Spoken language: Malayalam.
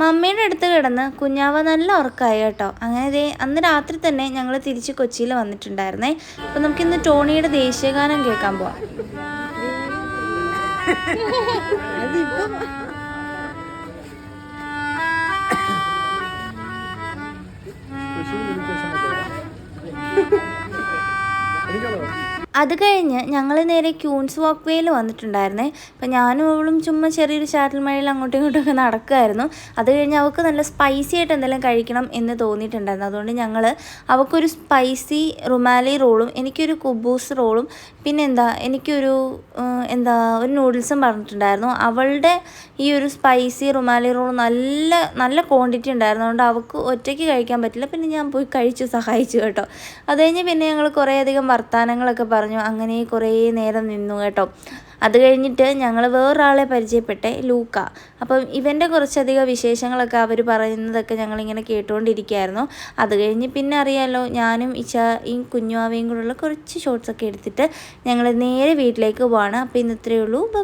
മമ്മീന്റെ അടുത്ത് കിടന്ന് കുഞ്ഞാവ നല്ല ഉറക്കമായി കേട്ടോ. അങ്ങനെ ദേ അന്ന് രാത്രി തന്നെ ഞങ്ങൾ തിരിച്ച് കൊച്ചിയിൽ വന്നിട്ടുണ്ടായിരുന്നേ. അപ്പം നമുക്കിന്ന് ടോണിയുടെ ദേശീയഗാനം കേൾക്കാൻ പോവാം. അത് കഴിഞ്ഞ് ഞങ്ങൾ നേരെ ക്യൂൺസ് വാക്ക് വേയിൽ വന്നിട്ടുണ്ടായിരുന്നേ. അപ്പം ഞാനും അവളും ചുമ്മാ ചെറിയൊരു ചാറ്റൽ മഴയിൽ അങ്ങോട്ടും ഇങ്ങോട്ടും ഒക്കെ നടക്കുമായിരുന്നു അത് കഴിഞ്ഞ് അവൾക്ക് നല്ല സ്പൈസി ആയിട്ട് എന്തെങ്കിലും കഴിക്കണം എന്ന് തോന്നിയിട്ടുണ്ടായിരുന്നു. അതുകൊണ്ട് ഞങ്ങൾ അവൾക്കൊരു സ്പൈസി റുമാലി റോളും എനിക്കൊരു കുബൂസ് റോളും പിന്നെ എന്താ എനിക്കൊരു എന്താ ഒരു നൂഡിൽസും പറഞ്ഞിട്ടുണ്ടായിരുന്നു. അവളുടെ ഈ ഒരു സ്പൈസി റുമാലി റോൾ നല്ല നല്ല ക്വാണ്ടിറ്റി ഉണ്ടായിരുന്നു. അതുകൊണ്ട് അവൾക്ക് ഒറ്റയ്ക്ക് കഴിക്കാൻ പറ്റില്ല. പിന്നെ ഞാൻ പോയി കഴിച്ചു സഹായിച്ചു കേട്ടോ. അത് കഴിഞ്ഞ് പിന്നെ ഞങ്ങൾ കുറേയധികം വർത്തമാനങ്ങളൊക്കെ പറഞ്ഞു. അങ്ങനെ കുറേ നേരം നിന്നു കേട്ടോ. അത് കഴിഞ്ഞിട്ട് ഞങ്ങൾ വേറൊരാളെ പരിചയപ്പെട്ടെ ലൂക്ക. അപ്പം ഇവന്റെ കുറച്ചധികം വിശേഷങ്ങളൊക്കെ അവർ പറയുന്നതൊക്കെ ഞങ്ങളിങ്ങനെ കേട്ടുകൊണ്ടിരിക്കുകയായിരുന്നു അത് കഴിഞ്ഞ് പിന്നെ അറിയാമല്ലോ ഞാനും ഇച്ച ഈ കുഞ്ഞുവാവയും കൂടെയുള്ള കുറച്ച് ഷോർട്സൊക്കെ എടുത്തിട്ട് ഞങ്ങൾ നേരെ വീട്ടിലേക്ക് പോവാണ്. അപ്പോൾ ഇന്ന് ഇത്രയേ ഉള്ളൂ. ബൈ